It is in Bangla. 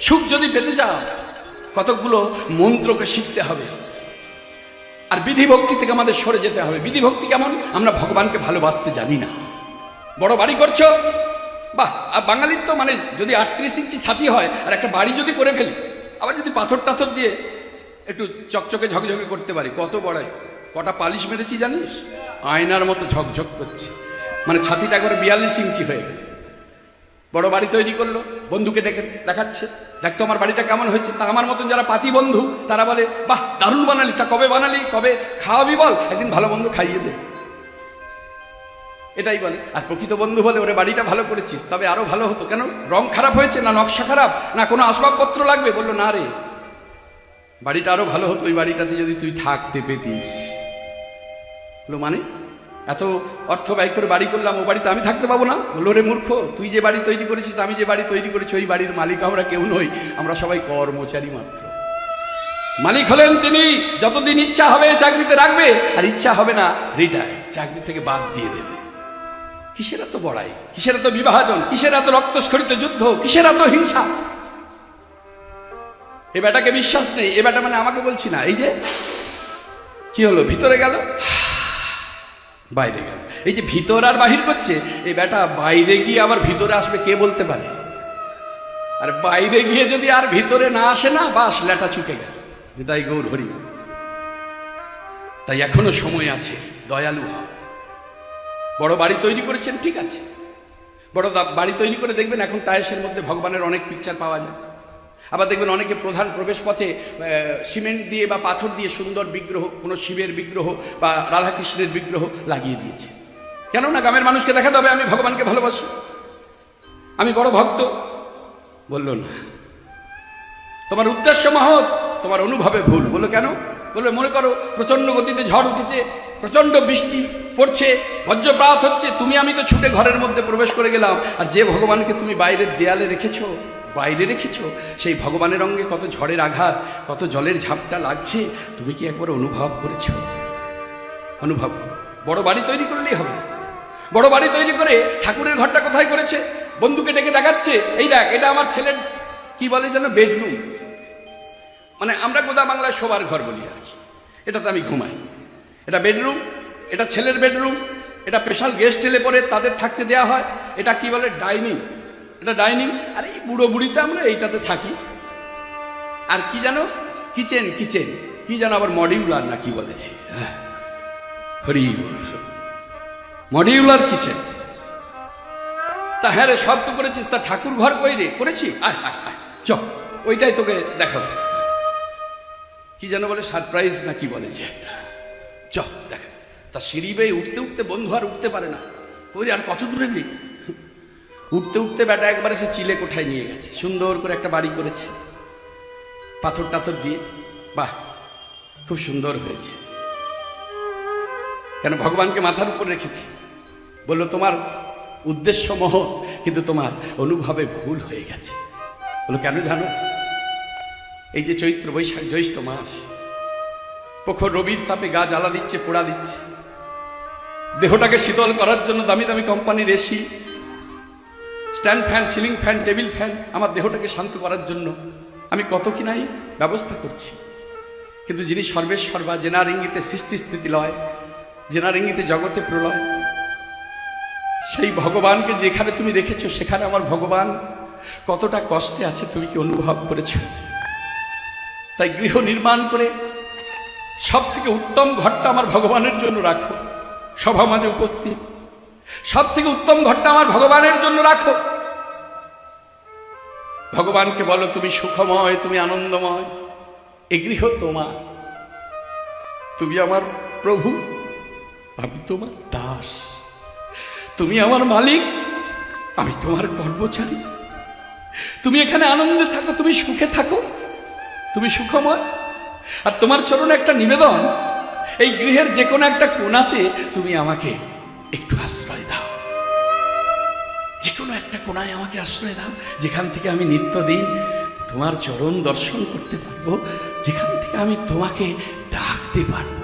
সুখ যদি পেতে চাও, কতকগুলো মন্ত্রকে শিখতে হবে। আর বিধি ভক্তি থেকে আমাদের সরে যেতে হবে। বিধি ভক্তি কেমন? আমরা ভগবানকে ভালোবাসতে জানি না। বড় বাড়ি করছ? বাহ, আর বাঙালির তো মানে যদি আটত্রিশ ইঞ্চি ছাতি হয়, আর একটা বাড়ি যদি করে ফেলি, আবার যদি পাথর টাথর দিয়ে একটু চকচকে ঝকঝকে করতে পারি, কত বড়াই কটা পালিশ মেরেছি জানিস? আয়নার মতো ঝকঝক করছে। মানে ছাতিটা একবারে বিয়াল্লিশ ইঞ্চি হয়ে গেল। বড় বাড়ি তৈরি করল, বন্ধুকে ডেকে দেখাচ্ছে। দেখতো আমার বাড়িটা কেমন হয়েছে। তা আমার মতন যারা পাতি বন্ধু, তারা বলে, বাহ, দারুণ বানালি। তা কবে বানালি? কবে খাওয়াবি বল? একদিন ভালো বন্ধু খাইয়ে দে। এটাই বলে। আর প্রকৃত বন্ধু বলে ওরে বাড়িটা ভালো করেছিস, তবে আরও ভালো হতো। কেন? রং খারাপ হয়েছে না নকশা খারাপ? না কোনো আসবাবপত্র লাগবে? বলল, না রে। বাড়িটা আরও ভালো হতো। ওই বাড়িটাতে যদি তুই থাকতে পেতিস। মানে? এত অর্থ ব্যয় করে বাড়ি করলাম, ও বাড়িতে আমি থাকতে পাবো না? বলল রে মূর্খ, তুই যে বাড়ি তৈরি করেছিস, আমি যে বাড়ি তৈরি করেছি, ওই বাড়ির মালিক আমরা কেউ নই। আমরা সবাই কর্মচারী মাত্র। মালিক হলেন তিনি, যতদিন ইচ্ছা হবে চাকরিতে রাখবে, আর ইচ্ছা হবে না, রিটায়ার, চাকরি থেকে বাদ দিয়ে দেবে। কিসের এত বড়াই? কিসের এত বিভাজন? কিসের এত রক্তস্খরিত যুদ্ধ? কিসের এত হিংসা? এ বেটাকে বিশ্বাস নেই, এ বেটা মানে আমাকে বলছি না। এই যে, কি হলো, ভিতরে গেল? বাইরে গেল। এই যে ভিতর আর বাহির করছে, এই বেটা বাইরে গিয়ে আবার ভিতরে আসবে কে বলতে পারে? আর বাইরে গিয়ে যদি আর ভিতরে না আসে না, বাস, লেটা চুকে গেল। হৃদয় গৌর হরি। তাই এখনও সময় আছে, দয়ালু হও। বড় বাড়ি তৈরি করেছেন, ঠিক আছে। বড় বাড়ি তৈরি করে দেখবেন, এখন টায়াসের মধ্যে ভগবানের অনেক পিকচার পাওয়া যায়। আবার দেখবেন অনেকে প্রধান প্রবেশ পথে সিমেন্ট দিয়ে বা পাথর দিয়ে সুন্দর বিগ্রহ, কোনো শিবের বিগ্রহ বা রাধাকৃষ্ণের বিগ্রহ লাগিয়ে দিয়েছে। কেননা গ্রামের মানুষকে দেখাতে হবে আমি ভগবানকে ভালোবাসি। আমি বড় ভক্ত। বলল, না। তোমার উদ্দেশ্য মহৎ, তোমার অনুভবে ভুল। বলো কেন? বলল, মনে করো প্রচণ্ড গতিতে ঝড় উঠেছে প্রচণ্ড বৃষ্টি পড়ছে, বজ্রপাত হচ্ছে, তুমি আমি তো ছুটে ঘরের মধ্যে প্রবেশ করে গেলাম, আর যে ভগবানকে তুমি বাইরের দেয়ালে রেখেছো বাইরে রেখেছো? সেই ভগবানের অঙ্গে কত ঝড়ের আঘাত, কত জলের ঝাপটা লাগছে, তুমি কি একবার অনুভব করেছ? অনুভব বড় বাড়ি তৈরি করলেই হবে। বড় বাড়ি তৈরি করে ঠাকুরের ঘরটা কোথায় করেছে? বন্ধুকে ডেকে দেখাচ্ছে। এই দেখ, এটা আমার ছেলের, কি বলে যেন বেডরুম মানে আমরা গোদা বাংলায় শোবার ঘর বলি আর কি। এটাতে আমি ঘুমাই। এটা বেডরুম এটা ছেলের বেডরুম এটা স্পেশাল গেস্ট এলে পরে তাদের থাকতে দেয়া হয়। এটা কি বলে ডাইনিং এটা ডাইনিং। আর এই বুড়ো বুড়িতে আমরা এইটাতে থাকি। আর কি জানো? Kitchen kitchen. কি জানো আবার মডিউলার না কি বলেছে হ্যাঁ। হরি মডিউলার কিচেন। তা হ্যাঁ রে সব তো করেছিস? তা ঠাকুর ঘর কই রে? করেছি? চ, ওইটাই তোকে দেখাবো। কি যেন বলে সারপ্রাইজ না কি বলে যে একটা। চ, দেখ। তা সিঁড়ি বেয়ে উঠতে উঠতে বন্ধু আর উঠতে পারে না। ওই আর কত দূরে নেই? উঠতে উঠতে বেটা একবারে সে চিলে কোঠায় নিয়ে গেছে। সুন্দর করে একটা বাড়ি করেছে। পাথর টাথর দিয়ে। বাহ, খুব সুন্দর হয়েছে। কেন ভগবানকে মাথার উপর রেখেছি? বলল, তোমার উদ্দেশ্য মহৎ, কিন্তু তোমার অনুভবে ভুল হয়ে গেছে। বলো কেন জানো? এই যে চৈত্র বৈশাখ, জ্যৈষ্ঠ মাস, প্রখর রবির তাপে গা জ্বালা দিচ্ছে, পোড়া দিচ্ছে। দেহটাকে শীতল করার জন্য দামি দামি কোম্পানির AC stand fan, ceiling fan, table fan, আমার দেহটাকে শান্ত করার জন্য আমি কত কি নাই ব্যবস্থা করছি। কিন্তু যিনি সর্বেশ্বর্বা জেনার ইঙ্গিতে সৃষ্টি স্থিতি লয় জেনার ইঙ্গিতে জগতে প্রলয়, সেই ভগবানকে যেখানে তুমি রেখেছো, সেখানে আমার ভগবান কতটা কষ্টে আছে তুমি কি অনুভব করেছ? তাই গৃহ নির্মাণ করে সব থেকে উত্তম ঘরটা আমার ভগবানের জন্য রাখো। সভা মাঝে উপস্থিত সব থেকে উত্তম ঘরটা আমার ভগবানের জন্য রাখো। ভগবানকে বলো, তুমি সুখময়, তুমি আনন্দময়, এ গৃহ তোমার। তুমি আমার প্রভু, আমি তোমার দাস। তুমি আমার মালিক, আমি তোমার কর্মচারী। তুমি এখানে আনন্দে থাকো, তুমি সুখে থাকো, তুমি সুখময়। আর তোমার চরণে একটা নিবেদন, এই গৃহের যে কোনো একটা কোণাতে তুমি আমাকে একটু আশ্রয় দাও। যে কোনো একটা কোনায় আমাকে আশ্রয় দাও। যেখান থেকে আমি নিত্যদিন তোমার চরণ দর্শন করতে পারব, যেখান থেকে আমি তোমাকে ডাকতে পারব।